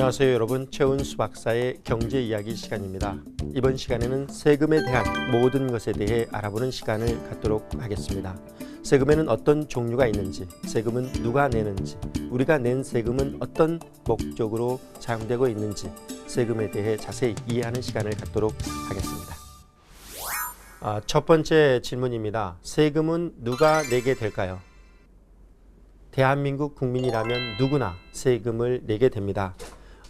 안녕하세요 여러분 최은수 박사의 경제 이야기 시간입니다. 이번 시간에는 세금에 대한 모든 것에 대해 알아보는 시간을 갖도록 하겠습니다. 세금에는 어떤 종류가 있는지, 세금은 누가 내는지, 우리가 낸 세금은 어떤 목적으로 사용되고 있는지 세금에 대해 자세히 이해하는 시간을 갖도록 하겠습니다. 아, 첫 번째 질문입니다. 세금은 누가 내게 될까요? 대한민국 국민이라면 누구나 세금을 내게 됩니다.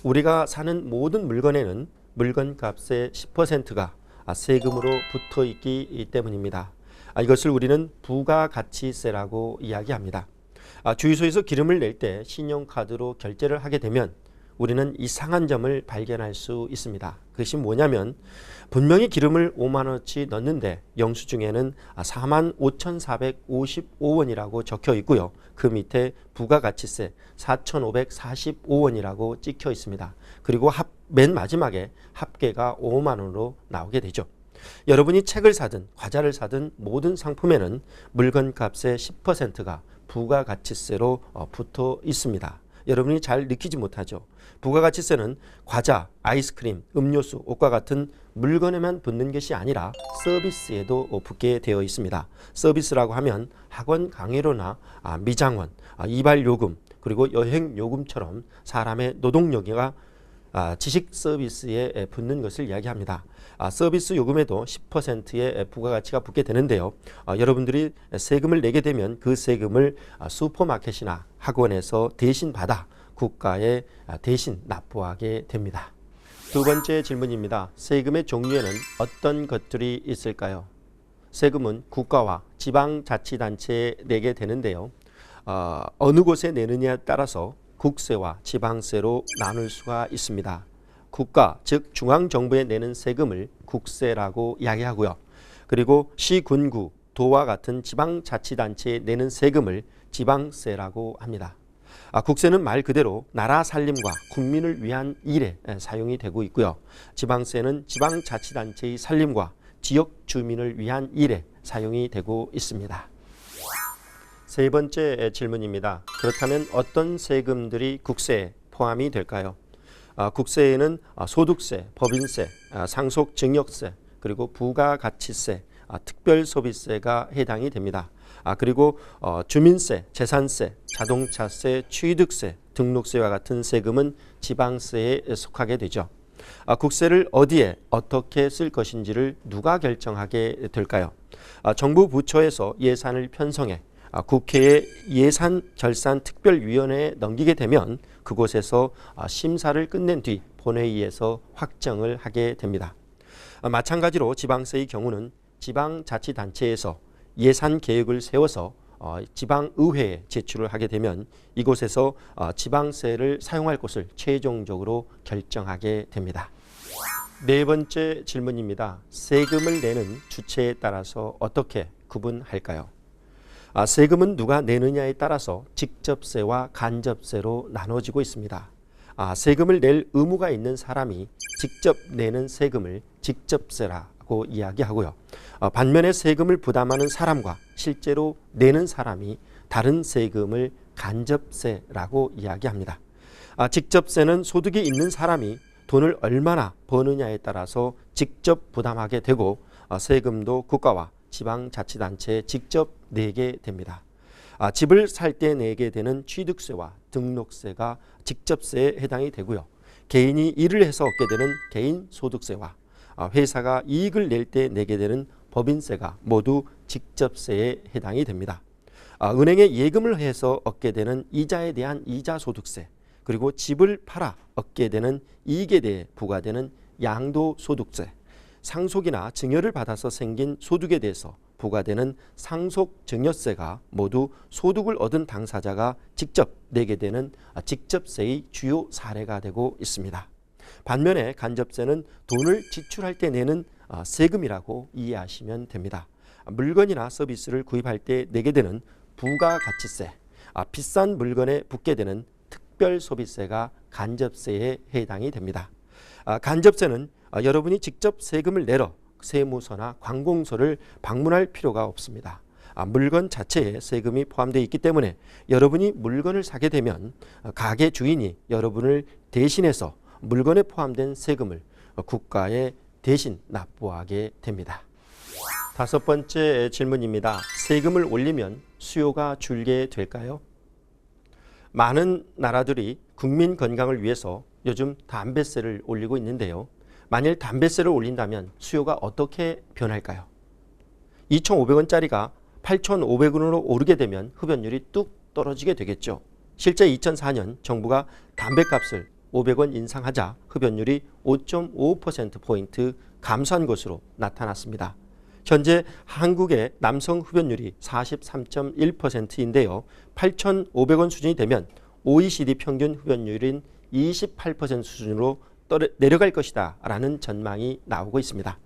우리가 사는 모든 물건에는 물건 값의 10%가 세금으로 붙어 있기 때문입니다. 아, 이것을 우리는 부가가치세라고 이야기합니다. 아, 주유소에서 기름을 낼 때 신용카드로 결제를 하게 되면 우리는 이상한 점을 발견할 수 있습니다. 그것이 뭐냐면 분명히 기름을 5만 원어치 넣는데 영수증에는 4만 5,455원이라고 적혀 있고요. 그 밑에 부가가치세 4,545원이라고 찍혀 있습니다. 그리고 합, 맨 마지막에 합계가 5만 원으로 나오게 되죠. 여러분이 책을 사든 과자를 사든 모든 상품에는 물건 값의 10%가 부가가치세로 어, 붙어 있습니다. 여러분이 잘 느끼지 못하죠. 부가가치세는 과자, 아이스크림, 음료수, 옷과 같은 물건에만 붙는 것이 아니라 서비스에도 붙게 되어 있습니다. 서비스라고 하면 학원 강의료나 아, 미장원, 아, 이발요금, 그리고 여행요금처럼 사람의 노동력이가 아, 지식 서비스에 붙는 것을 이야기합니다. 서비스 요금에도 10%의 부가가치가 붙게 되는데요. 여러분들이 세금을 내게 되면 그 세금을 슈퍼마켓이나 학원에서 대신 받아 국가에 대신 납부하게 됩니다. 두 번째 질문입니다. 세금의 종류에는 어떤 것들이 있을까요? 세금은 국가와 지방자치단체에 내게 되는데요. 어, 어느 곳에 내느냐에 따라서 국세와 지방세로 나눌 수가 있습니다. 국가, 즉 중앙정부에 내는 세금을 국세라고 이야기하고요. 그리고 시, 군구, 도와 같은 지방자치단체에 내는 세금을 지방세라고 합니다. 아, 국세는 말 그대로 나라 살림과 국민을 위한 일에 사용이 되고 있고요. 지방세는 지방자치단체의 살림과 지역 주민을 위한 일에 사용이 되고 있습니다. 세 번째 질문입니다. 그렇다면 어떤 세금들이 국세에 포함이 될까요? 아, 국세에는 아, 소득세, 법인세, 아, 상속증여세, 그리고 부가가치세, 아, 특별소비세가 해당이 됩니다. 아, 그리고 어, 주민세, 재산세, 자동차세, 취득세, 등록세와 같은 세금은 지방세에 속하게 되죠. 아, 국세를 어디에 어떻게 쓸 것인지를 누가 결정하게 될까요? 아, 정부 부처에서 예산을 편성해 아, 국회의 예산 결산 특별위원회에 넘기게 되면 그곳에서 아, 심사를 끝낸 뒤 본회의에서 확정을 하게 됩니다. 아, 마찬가지로 지방세의 경우는 지방자치단체에서 예산 계획을 세워서 어, 지방의회에 제출을 하게 되면 이곳에서 어, 지방세를 사용할 것을 최종적으로 결정하게 됩니다. 네 번째 질문입니다. 세금을 내는 주체에 따라서 어떻게 구분할까요? 아, 세금은 누가 내느냐에 따라서 직접세와 간접세로 나눠지고 있습니다. 아, 세금을 낼 의무가 있는 사람이 직접 내는 세금을 직접세라 고 이야기하고요. 어, 반면에 세금을 부담하는 사람과 실제로 내는 사람이 다른 세금을 간접세라고 이야기합니다. 아, 직접세는 소득이 있는 사람이 돈을 얼마나 버느냐에 따라서 직접 부담하게 되고 어, 세금도 국가와 지방자치단체에 직접 내게 됩니다. 아, 집을 살 때 내게 되는 취득세와 등록세가 직접세에 해당이 되고요. 개인이 일을 해서 얻게 되는 개인소득세와 아, 회사가 이익을 낼 때 내게 되는 법인세가 모두 직접세에 해당이 됩니다. 아, 은행에 예금을 해서 얻게 되는 이자에 대한 이자소득세 그리고 집을 팔아 얻게 되는 이익에 대해 부과되는 양도소득세 상속이나 증여를 받아서 생긴 소득에 대해서 부과되는 상속증여세가 모두 소득을 얻은 당사자가 직접 내게 되는 직접세의 주요 사례가 되고 있습니다. 반면에 간접세는 돈을 지출할 때 내는 세금이라고 이해하시면 됩니다. 물건이나 서비스를 구입할 때 내게 되는 부가가치세, 비싼 물건에 붙게 되는 특별소비세가 간접세에 해당이 됩니다. 간접세는 여러분이 직접 세금을 내러 세무서나 관공서를 방문할 필요가 없습니다. 물건 자체에 세금이 포함되어 있기 때문에 여러분이 물건을 사게 되면 가게 주인이 여러분을 대신해서 물건에 포함된 세금을 국가에 대신 납부하게 됩니다. 다섯 번째 질문입니다. 세금을 올리면 수요가 줄게 될까요? 많은 나라들이 국민 건강을 위해서 요즘 담배세를 올리고 있는데요. 만일 담배세를 올린다면 수요가 어떻게 변할까요? 2,500원짜리가 8,500원으로 오르게 되면 흡연율이 뚝 떨어지게 되겠죠. 실제 2004년 정부가 담배값을 500원 인상하자 흡연율이 5.5%포인트 감소한 것으로 나타났습니다. 현재 한국의 남성 흡연율이 43.1%인데요. 8,500원 수준이 되면 OECD 평균 흡연율인 28% 수준으로 내려갈 것이다 라는 전망이 나오고 있습니다.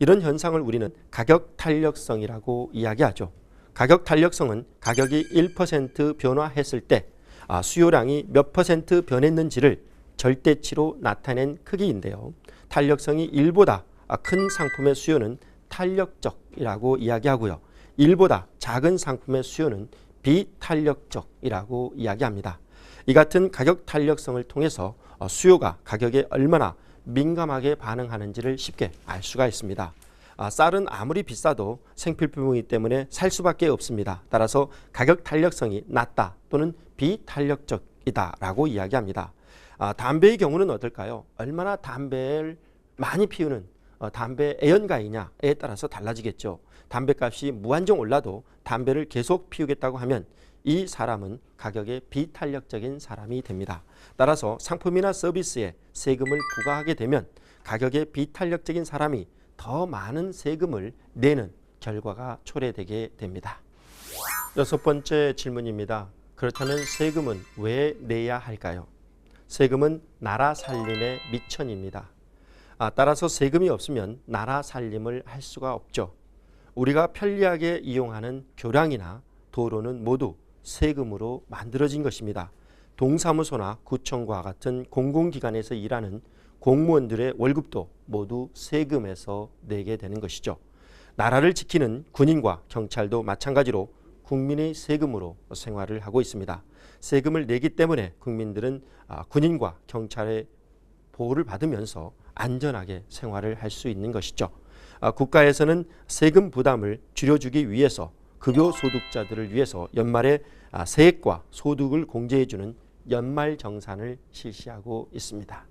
이런 현상을 우리는 가격 탄력성이라고 이야기하죠. 가격 탄력성은 가격이 1% 변화했을 때 아, 수요량이 몇 퍼센트 변했는지를 절대치로 나타낸 크기인데요. 탄력성이 1보다 큰 상품의 수요는 탄력적이라고 이야기하고요. 1보다 작은 상품의 수요는 비탄력적이라고 이야기합니다. 이 같은 가격 탄력성을 통해서 어, 수요가 가격에 얼마나 민감하게 반응하는지를 쉽게 알 수가 있습니다. 아, 쌀은 아무리 비싸도 생필품이기 때문에 살 수밖에 없습니다. 따라서 가격 탄력성이 낮다 또는 비탄력적이다라고 이야기합니다. 아, 담배의 경우는 어떨까요? 얼마나 담배를 많이 피우는 어, 담배 애연가이냐에 따라서 달라지겠죠. 담배값이 무한정 올라도 담배를 계속 피우겠다고 하면 이 사람은 가격에 비탄력적인 사람이 됩니다. 따라서 상품이나 서비스에 세금을 부과하게 되면 가격에 비탄력적인 사람이 더 많은 세금을 내는 결과가 초래되게 됩니다. 여섯 번째 질문입니다. 그렇다면 세금은 왜 내야 할까요? 세금은 나라 살림의 미천입니다. 아, 따라서 세금이 없으면 나라 살림을 할 수가 없죠. 우리가 편리하게 이용하는 교량이나 도로는 모두 세금으로 만들어진 것입니다. 동사무소나 구청과 같은 공공기관에서 일하는 공무원들의 월급도 모두 세금에서 내게 되는 것이죠. 나라를 지키는 군인과 경찰도 마찬가지로 국민의 세금으로 생활을 하고 있습니다. 세금을 내기 때문에 국민들은 아, 군인과 경찰의 보호를 받으면서 안전하게 생활을 할 수 있는 것이죠. 아, 국가에서는 세금 부담을 줄여주기 위해서 급여 소득자들을 위해서 연말에 아, 세액과 소득을 공제해주는 연말 정산을 실시하고 있습니다.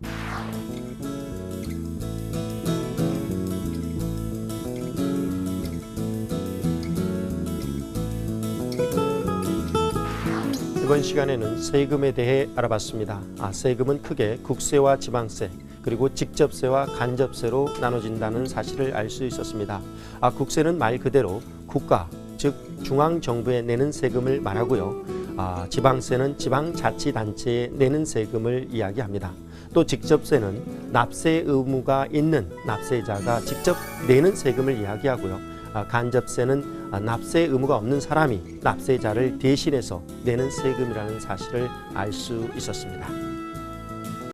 이번 시간에는 세금에 대해 알아봤습니다. 아, 세금은 크게 국세와 지방세, 그리고 직접세와 간접세로 나눠진다는 사실을 알 수 있었습니다. 아, 국세는 말 그대로 국가, 즉 중앙 정부에 내는 세금을 말하고요. 아, 지방세는 지방자치단체에 내는 세금을 이야기합니다. 또 직접세는 납세 의무가 있는 납세자가 직접 내는 세금을 이야기하고요. 아, 간접세는 아, 납세 의무가 없는 사람이 납세자를 대신해서 내는 세금이라는 사실을 알 수 있었습니다.